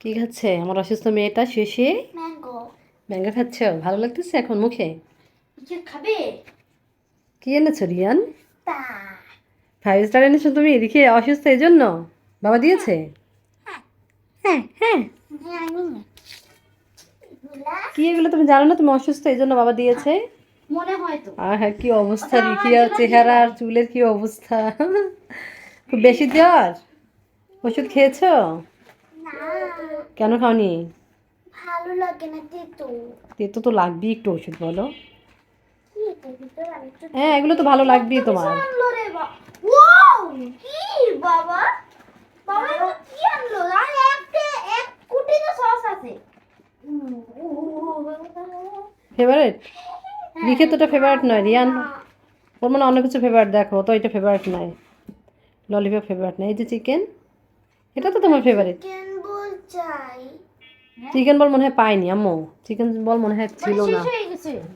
কি খাচ্ছে আমার অসুস্থ মেয়েটা শুয়ে শুয়ে ম্যাঙ্গো। ম্যাঙ্গো খাচ্ছ? ভালো লাগতেছে এখন মুখে? কিছু খাবে? কি এনেছো রিয়ান? ফাইভ স্টার এনেছো তুমি এদিকে অসুস্থ এই জন্য বাবা দিয়েছে? হ্যাঁ। হ্যাঁ হ্যাঁ। কি এগুলো তুমি জানো না তুমি অসুস্থ এই জন্য বাবা দিয়েছে? মনে হয় তো। আর হ্যাঁ কি অবস্থা রিকিয়ার চেহারা আর চুলের কি অবস্থা? খুব বেশি জ্বর? ওষুধ খেয়েছো? না। কেন খাওনি? ভালো লাগে না তেতো। তেতো তো লাগবেই একটু ওষুধ বলো। হ্যাঁ এগুলো তো ভালো লাগবেই তোমার। কি বাবা? বাবা কি আনলো? আর একটা এক কোটি তো সস আছে। ফেভারিট লিখে তো এটা ফেভারিট নয় রিয়ান। ওর মানে অন্য কিছু ফেভারিট দেখো তো এটা ফেভারিট নয়। ললিপপ ফেভারিট নয়। এই যে চিকেন এটা তো তোমার ফেভারিট চাই। চিকেন বল মনে হয় পাইনি আম্মু। চিকেন বল মনে হয় ছিল না।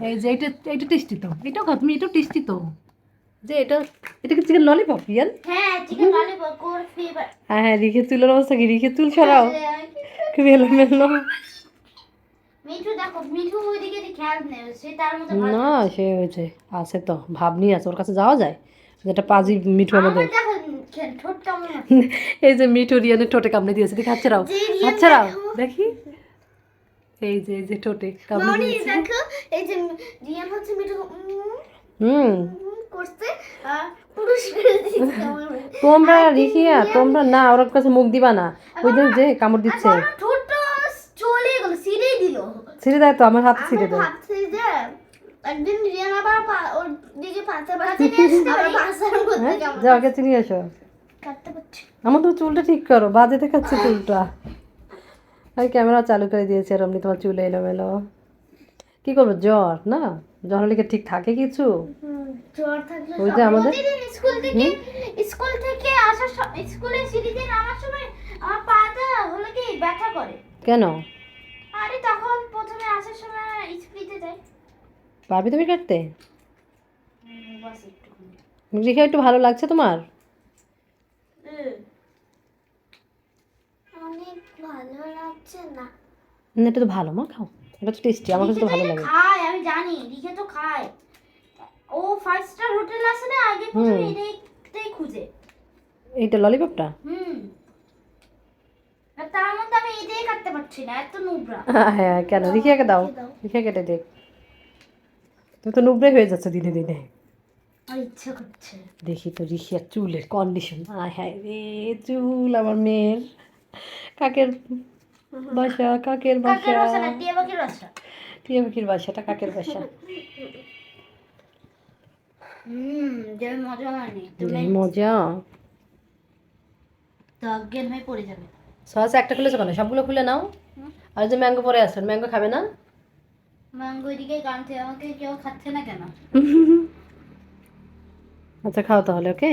এই যে এটা এটা টেস্টি তো। এটাও খাও তুমি এটাও টেস্টি তো। যে এটা এটা কি চিকেন ললিপপ রিয়ান হ্যাঁ চিকেন ললিপপ কোর হ্যাঁ হ্যাঁ রিখে চুলের অবস্থা কি? রিখে চুল সরাও। খুব এলোমেলো। মিঠু দেখো মিঠু ওইদিকে খেয়াল নেই সে তার মধ্যে না সে হয়েছে আছে তো ভাব নিয়ে আছে ওর কাছে যাওয়া যায়? যেটা পাজি মিঠু আমাদের। এই যে মিঠু রিয়ানের ঠোঁটে কামড়ে দিয়েছে দেখি হাত ছাড়াও যে রিয়ান হাত ছাড়াও দেখো। এই যে এই যে ঠোঁটে কামড়ে দিয়েছে। এই যে রিয়ান হচ্ছে মিঠু হুম। করছে। তোমরা রিখিয়া তোমরা না ওর কাছে মুখ দিবা না। ওই যে যে কামড় দিচ্ছে। ঠোঁটটা চলে গেল সিরেই দিল। ছিঁড়ে দেয় তো আমার হাত ছিঁড়ে দেয়। একদিন রিয়ান আবার ওর দিকে পাঁচা বাড়াতে আবার পাঁচার মধ্যে কেমন যাও আগে চিনি এসো কাটতে পারছি আমার তো চুলটা ঠিক করো বাজে দেখাচ্ছে চুলটা। আমি ক্যামেরা চালু করে দিয়েছি আর তোমার চুলে এলোমেলো। কি করব জ্বর না? জ্বর হলে ঠিক থাকে কিছু? জ্বর থাকলে ওই যে আমাদের- স্কুল থেকে স্কুল থেকে আসার স্কুলে সিঁড়িতে নামার সময় আমার পাটা হলো কি ব্যথা করে। কেন আরে তখন প্রথমে আসার সময় স্কুলিতে যাই পারবি তুমি কাটতে? রেখে একটু ভালো লাগছে তোমার? লাগছে না। এটা তো ভালো মা খাও। এটা তো টেস্টি আমার কাছে তো ভালো লাগে। খায় আমি জানি লিখে তো খায়। ও ফাইভ স্টার হোটেল আছে না আগে প্রথমে। এটাই খুঁজে। এইটা ললিপপটা হুম। তার মধ্যে আমি এটাই কাটতে পারছি না এত নোংরা। হ্যাঁ কেন? রিখিয়াকে দাও। রিখিয়া দাও। রিখিয়া কেটে দেখ তুমি তো নুবড়ে হয়ে যাচ্ছে দিনে দিনে। করছে। দেখি তো রিখিয়ার চুলের কন্ডিশন আয় হ্যাঁ রে চুল আমার মেয়ের। কাকের বাসা কাকের বাসা। টিয়া পাখির বাসা। টিয়া পাখির বাসাটা কাকের বাসা। মজা সস একটা খুলেছো কেন? সবগুলো খুলে নাও। আর যে ম্যাঙ্গো পরে আসছেন ম্যাঙ্গো খাবে না? ম্যাঙ্গো এদিকে কানছে আমাকে কেউ খাচ্ছে না কেন? আচ্ছা খাও তাহলে ওকে?